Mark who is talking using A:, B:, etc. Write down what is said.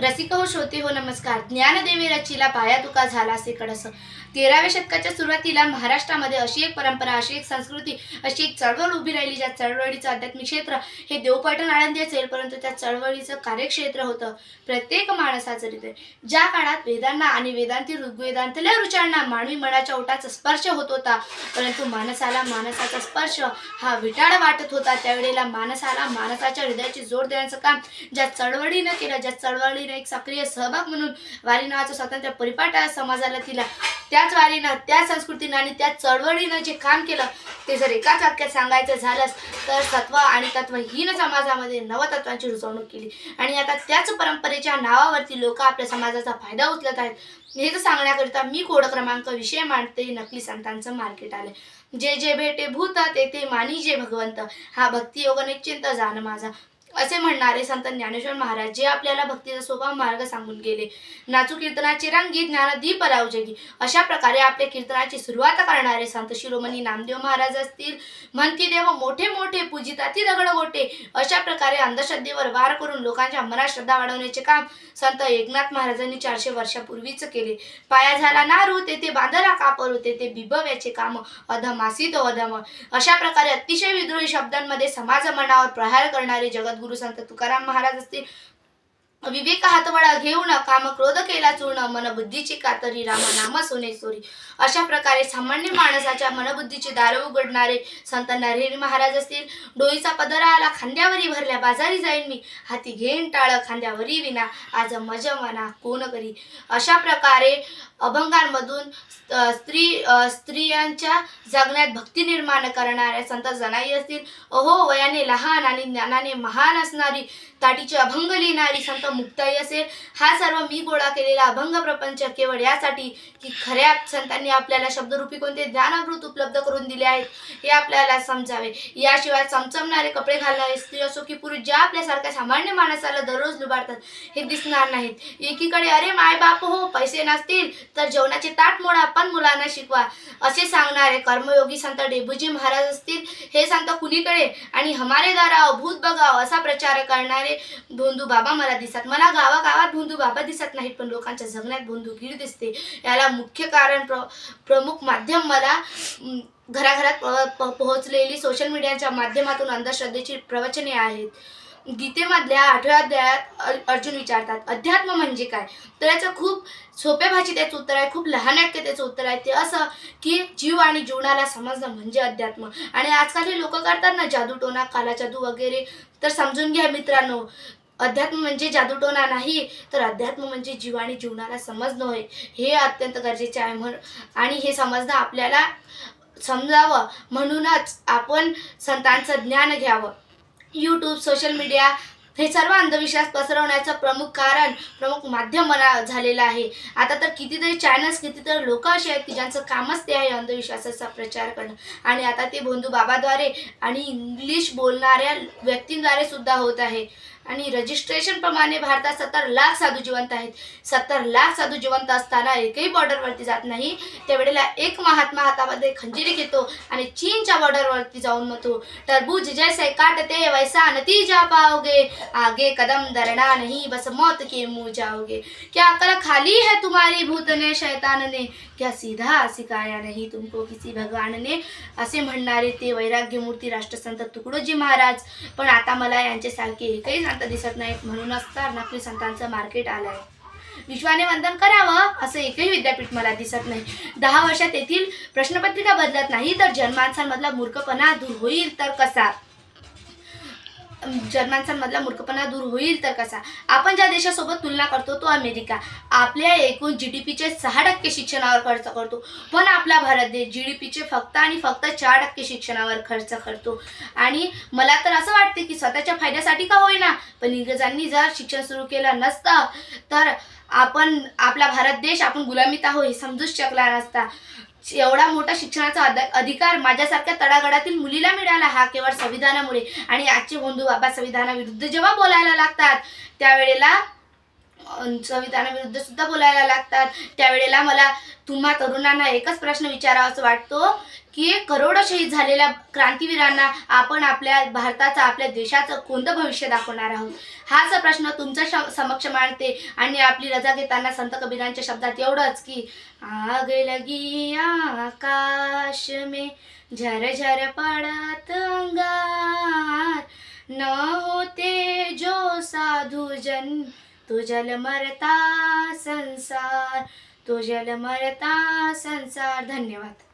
A: रसिक हो श्रोते हो नमस्कार. ज्ञानदेवी रचीला पाया तुका झाला असे कडस तेराव्या शतकाच्या सुरुवातीला महाराष्ट्रामध्ये अशी एक परंपरा अशी एक संस्कृती अशी एक चळवळ उभी राहिली ज्या चळवळीचं आध्यात्मिक क्षेत्र हे देवपाटण आळंदी असेल परंतु त्या चळवळीचं कार्यक्षेत्र होतं. प्रत्येक माणसाचं हृदय ज्या काळात वेदांना आणि वेदांती ऋग्वेदांतल्या रुचांना मानवी मनाच्या ओटाचा स्पर्श होत होता परंतु माणसाला मानसाचा स्पर्श हा विटाळ वाटत होता. त्यावेळेला मानसाला मानसाच्या हृदयाची जोड देण्याचं काम ज्या चळवळीनं केलं ज्या चळवळी चळवळीनं एक सक्रिय सहभाग म्हणून वारी नावाचं स्वातंत्र्य परिपाठ समाजाला दिला. त्याच वारीनं त्या संस्कृतीनं आणि त्या चळवळीनं जे काम केलं ते जर एकाच वाक्यात सांगायचं झालंच तर सत्व आणि तत्वहीन समाजामध्ये नवतत्वांची रुजवणूक केली. आणि आता त्याच परंपरेच्या नावावरती लोक आपल्या समाजाचा फायदा उचलत आहेत. हे तर सांगण्याकरिता मी कोड क्रमांक विषय मांडते नकली संतांचं मार्केट आले जे जे भेटे भूत तेथे मानी जे भगवंत. हा भक्ती योग निश्चिंत जाण माझा. असे म्हणणारे संत ज्ञानेश्वर महाराज जे आपल्याला भक्तीचा सोपा मार्ग सांगून गेले. नाचू कीर्तनाची रंगी ज्ञान दीप अशा प्रकारे आपल्या कीर्तनाची सुरुवात करणारे संत शिरोमणी नामदेव महाराज असतील. म्हणती देव मोठे मोठे पूजिताती दगड गोटे. अशा प्रकारे अंधश्रद्धेवर वार करून लोकांच्या मनात श्रद्धा वाढवण्याचे काम संत एकनाथ महाराजांनी चारशे वर्षापूर्वीच केले. पाया झाला नारू तेथे बांधला कापरू तेथे बिबव्याचे काम अधमासी तो अधम अशा प्रकारे अतिशय विद्रोही शब्दांमध्ये समाज मनावर प्रहार करणारे गुरु संत तुकाराम महाराज असतील विवेक हातवाडा घेऊन काम क्रोध केला चूर्ण मनबुद्धीची कातरी राम नाम सोने सोरी. अशा प्रकारे सामान्य माणसाच्या मनबुद्धीची दार उघडणारे संत नरहरी महाराज असतील. डोईचा पदरा आला खांद्यावरी भरल्या बाजारी जाईन मी. हाती घेईन टाळ खांद्यावरी विना. आज मज मना कोण करी? अशा प्रकारे अभंगांमधून स्त्री स्त्रियांच्या जगण्यात भक्ती निर्माण करणाऱ्या संत जनाई असतील. अहो वयाने लहान आणि ज्ञानाने महान असणारी ताटीचे अभंग लिहिणारी संत मुक्ताई असेल. हा सर्व मी गोळा केलेला अभंग प्रपंच केवळ यासाठी की खऱ्या संतांनी आपल्याला शब्दरूपी कोणते ज्ञानामृत उपलब्ध करून दिले आहेत हे आपल्याला समजावे. याशिवाय चमचमणारे कपडे घालणारे स्त्री असो की पुरुष ज्या आपल्यासारख्या सामान्य माणसाला दररोज लुबाडतात हे दिसणार नाहीत. एकीकडे अरे माय बाप हो पैसे नसतील तर जेवणाचे ताट मोडा पण मुलांना शिकवा. असे सांगणारे कर्मयोगी संत डेबूजी महाराज असतील हे संत कुणीकडे? आणि हमारे दाराव भूत बघाव असा प्रचार करणारे धोंदू बाबा मला दिसतात. मला गावागावात भोंदू बाबा दिसत नाहीत पण लोकांच्या जगण्यात भोंदू गीर दिसते. याला मुख्य कारण प्र प्रमुख माध्यम मला घराघरात प- पोहोचलेली सोशल मीडियाच्या माध्यमातून अंधश्रद्धेची प्रवचने आहेत. गीतेमधल्या आठव्या अध्यायात अर्जुन विचारतात अध्यात्म म्हणजे काय? तर याचं खूप सोप्या भाषेत त्याचं उत्तर आहे खूप लहान वाक्य त्याचं उत्तर आहे. ते असं की जीव आणि जीवनाला समजणं म्हणजे अध्यात्म. आणि आजकाल हे लोक करतात ना जादू टोना काला जादू वगैरे. तर समजून घ्या मित्रांनो अध्यात्म म्हणजे जादूटोना नाही तर अध्यात्म म्हणजे जीव आणि जीवनाला समजणं होय. हे अत्यंत गरजेचे आहे म्हण आणि हे समजणं आपल्याला समजावं. म्हणूनच आपण संतांचं ज्ञान घ्यावं. यूट्यूब सोशल मीडिया हे सर्व अंधविश्वास पसरवण्याचं प्रमुख कारण प्रमुख माध्यम मला झालेलं आहे. आता तर कितीतरी चॅनल्स कितीतरी लोक असे आहेत की ज्यांचं कामच ते आहे अंधविश्वासाचा प्रचार करणं. आणि आता ते भोंदू बाबाद्वारे आणि इंग्लिश बोलणाऱ्या व्यक्तींद्वारे सुद्धा होत आहे. आणि रजिस्ट्रेशन प्रमाणे भारतात सत्तर लाख साधू जिवंत आहेत. सत्तर लाख साधू जिवंत असताना एकही बॉर्डरवरती जात नाही. त्यावेळेला एक महात्मा हातामध्ये खंजिरी घेतो आणि चीनच्या बॉर्डरवरती जाऊन म्हणतो टरबूज जैसे काटते वैसा नतीजा पाओगे. आगे कदम धरना नहीं बस मौत के मुंह जाओगे। क्या अकल खाली है तुम्हारी भूत ने शैतान ने? क्या सीधा सिखाया नहीं तुमको किसी भगवान ने? असे म्हणणारे ते वैराग्यमूर्ती राष्ट्रसंत तुकडोजी महाराज. पण आता मला यांच्यासारखे एकही संत दिसत नाहीत म्हणूनच तर नकली संतांचं मार्केट आलंय. विश्वाने वंदन करावं असं एकही विद्यापीठ मला दिसत नाही. दहा वर्षात येथील प्रश्नपत्रिका बदलत नाही तर जन्मांसांमधला मूर्खपणा दूर होईल तर कसा? जन्मांसांमधला मूर्खपणा दूर होईल तर कसा? आपण ज्या देशासोबत तुलना करतो तो अमेरिका. आपल्या एकूण जी डी पीचे सहा टक्के शिक्षणावर खर्च करतो. पण आपला भारत देश जी डी पीचे फक्त आणि फक्त चार टक्के शिक्षणावर खर्च करतो. आणि मला तर असं वाटते की स्वतःच्या फायद्यासाठी का होईना? पण इंग्रजांनी जर शिक्षण सुरू केलं नसतं तर आपण आपला भारत देश आपण गुलामीत आहो हे समजूच शकला नसता. एवढा मोठा शिक्षणाचा अधिकार माझ्यासारख्या तडागडातील मुलीला मिळाला हा केवळ संविधानामुळे. आणि आजचे बंधू बाबा संविधानाविरुद्ध जेव्हा बोलायला लागतात त्यावेळेला संविधानाविरुद्ध सुद्धा बोलायला लागतात. त्यावेळेला मला तुम्हा तरुणांना एकच प्रश्न विचारावा असं वाटतो की करोडो शहीद झालेल्या क्रांतीवीरांना आपण आपल्या भारताचं आपल्या देशाचं कोणतं भविष्य दाखवणार आहोत? हाच प्रश्न तुमच्या श- समक्ष मांडते आणि आपली रजा घेताना संत कबीरांच्या शब्दात एवढंच की आग लगी आकाश में झर पड़त अंगार न होते जो साधू जन तो मरता संसार तो मरता संसार. धन्यवाद.